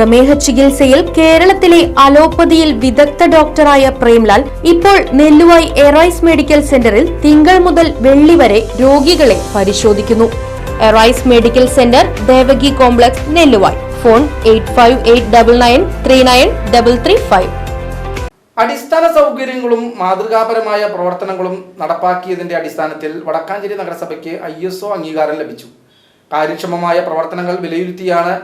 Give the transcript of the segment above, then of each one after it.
പ്രമേഹ ചികിത്സയിൽ കേരളത്തിലെ അലോപ്പതിയിൽ വിദഗ്ധ ഡോക്ടറായ പ്രേംലാൽ ഇപ്പോൾ നെല്ലുവായി എറൈസ് മെഡിക്കൽ സെന്ററിൽ തിങ്കൾ മുതൽ വെള്ളി വരെ രോഗികളെ പരിശോധിക്കുന്നു. Arise medical centre Devaki complex Nelluvayi. Phone eight അടിസ്ഥാന സൗകര്യങ്ങളും മാതൃകാപരമായ പ്രവർത്തനങ്ങളും നടപ്പാക്കിയതിന്റെ അടിസ്ഥാനത്തിൽ വടക്കാഞ്ചേരി നഗരസഭയ്ക്ക് ഐ അംഗീകാരം ലഭിച്ചു. കാര്യക്ഷമമായ പ്രവർത്തനങ്ങൾ വിലയിരുത്തിയാണ്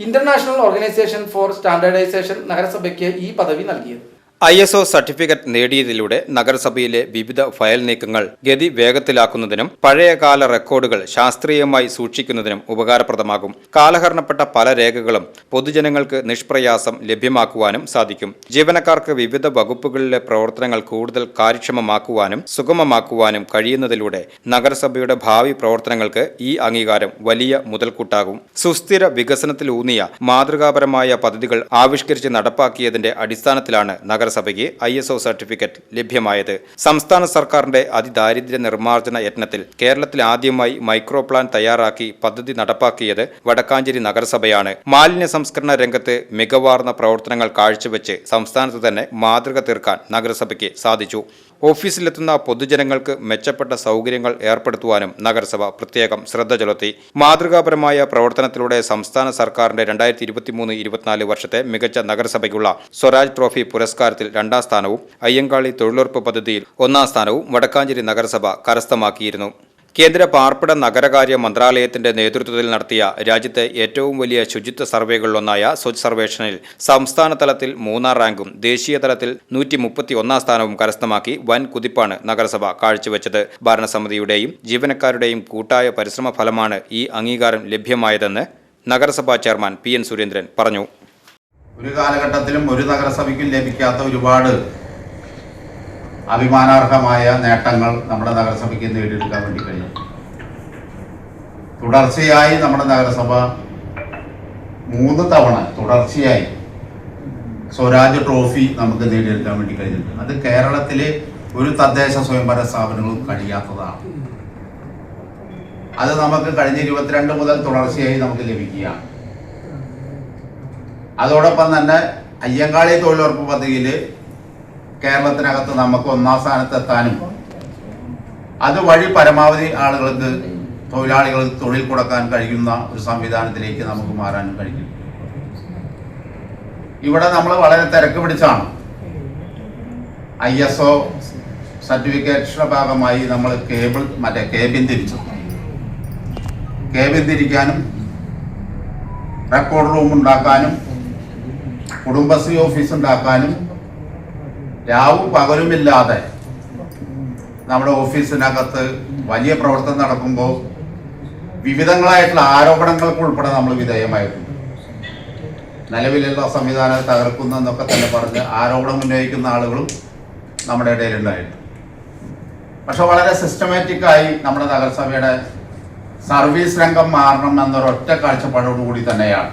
ഇന്റർനാഷണൽ ഓർഗനൈസേഷൻ ഫോർ സ്റ്റാൻഡേർഡൈസേഷൻ നഗരസഭയ്ക്ക് ഈ പദവി നൽകിയത്. ഐ എസ് ഒ സർട്ടിഫിക്കറ്റ് നേടിയതിലൂടെ നഗരസഭയിലെ വിവിധ ഫയൽ നീക്കങ്ങൾ ഗതി വേഗത്തിലാക്കുന്നതിനും പഴയകാല റെക്കോർഡുകൾ ശാസ്ത്രീയമായി സൂക്ഷിക്കുന്നതിനും ഉപകാരപ്രദമാകും. കാലഹരണപ്പെട്ട പല രേഖകളും പൊതുജനങ്ങൾക്ക് നിഷ്പ്രയാസം ലഭ്യമാക്കുവാനും സാധിക്കും. ജീവനക്കാർക്ക് വിവിധ വകുപ്പുകളിലെ പ്രവർത്തനങ്ങൾ കൂടുതൽ കാര്യക്ഷമമാക്കുവാനും സുഗമമാക്കുവാനും കഴിയുന്നതിലൂടെ നഗരസഭയുടെ ഭാവി പ്രവർത്തനങ്ങൾക്ക് ഈ അംഗീകാരം വലിയ മുതൽക്കൂട്ടാകും. സുസ്ഥിര വികസനത്തിലൂന്നിയ മാതൃകാപരമായ പദ്ധതികൾ ആവിഷ്കരിച്ച് നടപ്പാക്കിയതിന്റെ അടിസ്ഥാനത്തിലാണ് നഗരസഭയ്ക്ക് ഐ എസ് ഒ സർട്ടിഫിക്കറ്റ് ലഭ്യമായത്. സംസ്ഥാന സർക്കാരിന്റെ അതിദാരിദ്ര്യ നിർമ്മാർജന യത്നത്തിൽ കേരളത്തിൽ ആദ്യമായി മൈക്രോ പ്ലാൻ തയ്യാറാക്കി പദ്ധതി നടപ്പാക്കിയത് വടക്കാഞ്ചേരി നഗരസഭയാണ്. മാലിന്യ സംസ്കരണ രംഗത്ത് മികവാർന്ന പ്രവർത്തനങ്ങൾ കാഴ്ചവെച്ച് സംസ്ഥാനത്ത് തന്നെ മാതൃക തീർക്കാൻ നഗരസഭയ്ക്ക് സാധിച്ചു. ഓഫീസിലെത്തുന്ന പൊതുജനങ്ങൾക്ക് മെച്ചപ്പെട്ട സൗകര്യങ്ങൾ ഏർപ്പെടുത്തുവാനും നഗരസഭ പ്രത്യേകം ശ്രദ്ധ ചെലുത്തി. മാതൃകാപരമായ പ്രവർത്തനത്തിലൂടെ സംസ്ഥാന സർക്കാരിന്റെ രണ്ടായിരത്തി ഇരുപത്തിമൂന്ന് ഇരുപത്തിനാല് വർഷത്തെ മികച്ച നഗരസഭയ്ക്കുള്ള സ്വരാജ് ട്രോഫി പുരസ്കാരത്തിൽ രണ്ടാം സ്ഥാനവും അയ്യങ്കാളി തൊഴിലുറപ്പ് പദ്ധതിയിൽ ഒന്നാം സ്ഥാനവും വടക്കാഞ്ചേരി നഗരസഭ കരസ്ഥമാക്കിയിരുന്നു. കേന്ദ്ര പാർപ്പിട നഗരകാര്യ മന്ത്രാലയത്തിന്റെ നേതൃത്വത്തിൽ നടത്തിയ രാജ്യത്തെ ഏറ്റവും വലിയ ശുചിത്വ സർവേകളിലൊന്നായ സ്വച്ഛ് സർവേഷനിൽ സംസ്ഥാന തലത്തിൽ മൂന്നാം റാങ്കും ദേശീയ തലത്തിൽ നൂറ്റി മുപ്പത്തി ഒന്നാം സ്ഥാനവും കരസ്ഥമാക്കി വൻ കുതിപ്പാണ് നഗരസഭ കാഴ്ചവെച്ചത്. ഭരണസമിതിയുടെയും ജീവനക്കാരുടെയും കൂട്ടായ പരിശ്രമ ഫലമാണ് ഈ അംഗീകാരം ലഭ്യമായതെന്ന് നഗരസഭാ ചെയർമാൻ പി എൻ സുരേന്ദ്രൻ പറഞ്ഞു. ഒരു കാലഘട്ടത്തിലും ഒരു നഗരസഭയ്ക്കും ലഭിക്കാത്ത ഒരുപാട് അഭിമാനാർഹമായ നേട്ടങ്ങൾ നമ്മുടെ നഗരസഭയ്ക്ക് നേടിയെടുക്കാൻ വേണ്ടി കഴിയും തുടർച്ചയായി നമ്മുടെ നഗരസഭ മൂന്ന് തവണ തുടർച്ചയായി സ്വരാജ് ട്രോഫി നമുക്ക് നേടിയെടുക്കാൻ വേണ്ടി കഴിഞ്ഞിട്ടുണ്ട്. അത് കേരളത്തിലെ ഒരു തദ്ദേശ സ്വയംഭരണ സ്ഥാപനങ്ങളും കഴിയാത്തതാണ്. അത് നമുക്ക് കഴിഞ്ഞ ഇരുപത്തിരണ്ട് മുതൽ തുടർച്ചയായി നമുക്ക് ലഭിക്കുകയാണ്. അതോടൊപ്പം തന്നെ അയ്യങ്കാളി തൊഴിലുറപ്പ് പദ്ധതിയിൽ കേരളത്തിനകത്ത് നമുക്ക് ഒന്നാം സ്ഥാനത്തെത്താനും അതുവഴി പരമാവധി ആളുകൾക്ക് തൊഴിലാളികൾക്ക് തൊഴിൽ കൊടുക്കാൻ കഴിയുന്ന ഒരു സംവിധാനത്തിലേക്ക് നമുക്ക് മാറാനും കഴിയും. ഇവിടെ നമ്മൾ വളരെ തിരക്ക് പിടിച്ചാണ്. ഐ എസ് ഒ സർട്ടിഫിക്കേഷന്റെ ഭാഗമായി നമ്മൾ കേബിൾ മറ്റേ കേബിൻ തിരിച്ചു. കേബിൻ തിരിക്കാനും റെക്കോർഡ് റൂം ഉണ്ടാക്കാനും കുടുംബശ്രീ ഓഫീസ് ഉണ്ടാക്കാനും രാവും പകലുമില്ലാതെ നമ്മുടെ ഓഫീസിനകത്ത് വലിയ പ്രവർത്തനം നടക്കുമ്പോൾ വിവിധങ്ങളായിട്ടുള്ള ആരോപണങ്ങൾക്ക് ഉൾപ്പെടെ നമ്മൾ വിധേയമായിട്ടുണ്ട്. നിലവിലുള്ള സംവിധാനം തകർക്കുന്നു എന്നൊക്കെ തന്നെ പറഞ്ഞ് ആരോപണം ഉന്നയിക്കുന്ന ആളുകളും നമ്മുടെ ഇടയിലുണ്ടായിട്ടുണ്ട്. പക്ഷെ വളരെ സിസ്റ്റമാറ്റിക്കായി നമ്മുടെ നഗരസഭയുടെ സർവീസ് രംഗം മാറണം എന്നൊരൊറ്റ കാഴ്ചപ്പാടോടുകൂടി തന്നെയാണ്.